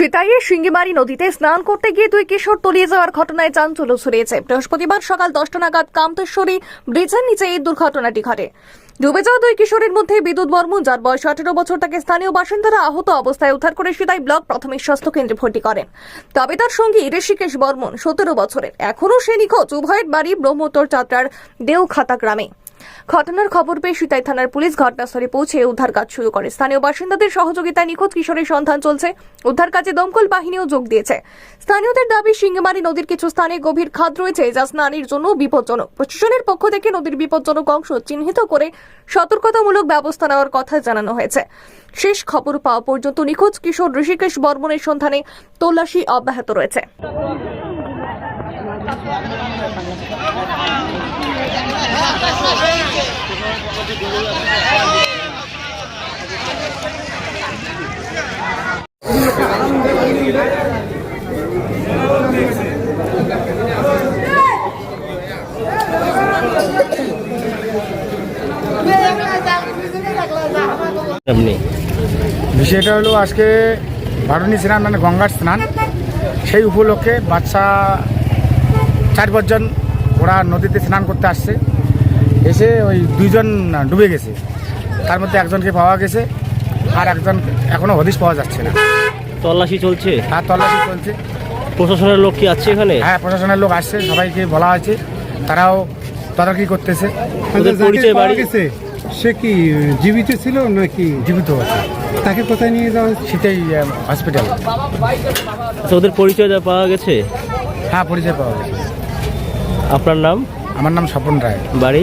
সিতাইয়ের সিঙ্গিমারি নদীতে স্নান করতে গিয়ে দুই কিশোর তলিয়ে যাওয়ার ঘটনায় চাঞ্চল্য ছড়িয়েছে। বৃহস্পতিবার সকাল দশটা নাগাদ কামতেশ্বরী ব্রিজের নিচে এই দুর্ঘটনাটি ঘটে। ডুবে যাওয়া দুই কিশোরের মধ্যে বিদ্যুৎ বর্মন, যার বয়স আঠেরো বছর, তাকে স্থানীয় বাসিন্দারা আহত অবস্থায় উদ্ধার করে সিতাই ব্লক প্রাথমিক স্বাস্থ্য কেন্দ্রে ভর্তি করেন। তবে তার সঙ্গী ঋষিকেশ বর্মন, সতেরো বছরের। এখনও সে নিখোঁজ। উভয়ের বাড়ি ব্রহ্মোত্তর যাত্রার দেওখাতা গ্রামে। ঘটনার খবর পেয়ে সিতাই থানার পুলিশ ঘটনাস্থলে পৌঁছে উদ্ধার কাজ শুরু করে। স্থানীয় বাসিন্দাদের সহযোগিতায় নিখোঁজ কিশোরের সন্ধান চলছে। উদ্ধার কাজে দমকল বাহিনীও যোগ দিয়েছে। স্থানীয়দের দাবি সিঙ্গিমারি নদীর কিছু স্থানে গভীর খাদ রয়েছে যা স্নানের জন্য বিপজ্জনক। প্রশাসনের পক্ষ থেকে নদীর বিপজ্জনক অংশ চিহ্নিত করে সতর্কতামূলক ব্যবস্থা নেওয়ার কথা জানানো হয়েছে। শেষ খবর পাওয়া পর্যন্ত নিখোঁজ কিশোর ঋষিকেশ বর্মনের সন্ধানে তল্লাশি অব্যাহত রয়েছে। বিষয়টা হলো আজকে ভারণী স্নান মানে গঙ্গার স্নান সেই উপলক্ষে বাচ্চা চার পাঁচজন ওরা নদীতে স্নান করতে আসছে। এসে ওই দুইজন ডুবে গেছে। তার মধ্যে একজনকে পাওয়া গেছে আর একজন এখনও হদিশ পাওয়া যাচ্ছে না। তল্লাশি চলছে? আর তল্লাশি চলছে। প্রশাসনের লোক কি আছে এখানে? হ্যাঁ প্রশাসনের লোক আসছে সবাইকে বলা হয়েছে। তারাও তদারকি করতেছে। পরিচয় বাড়ি? গেছে। সে কি জীবিত ছিল নাকি? জীবিত আছে। তাকে কোথায় নিয়ে যাওয়া? শীতেই হসপিটাল ওদের পরিচয় পাওয়া গেছে? হ্যাঁ পরিচয় পাওয়া গেছে। আপনার নাম? আমার নাম স্বপন রায়। বাড়ি?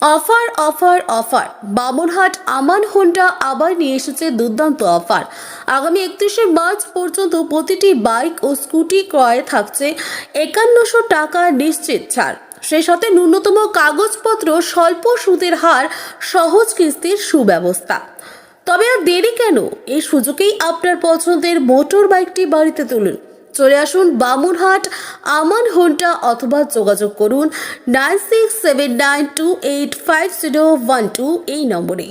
Offer offer offer. Bamanhat Aman Honda আবার নিয়ে এসেছে দুর্দান্ত অফার। আগামী একত্রিশে মার্চ পর্যন্ত প্রতিটি বাইক ও স্কুটি ক্রয়ে থাকছে একান্নশো টাকা নিশ্চিত ছাড়। সেই সাথে ন্যূনতম কাগজপত্র স্বল্প সুদের হার, সহজ কিস্তির সুব্যবস্থা। তবে আর দেরি কেন? এই সুযোগেই আপনার পছন্দের মোটর বাইকটি বাড়িতে তুলুন। চলে আসুন বামুনহাট, আমান হোনটা অথবা যোগাযোগ করুন nine six seven nine two eight five zero one two এই নম্বরে।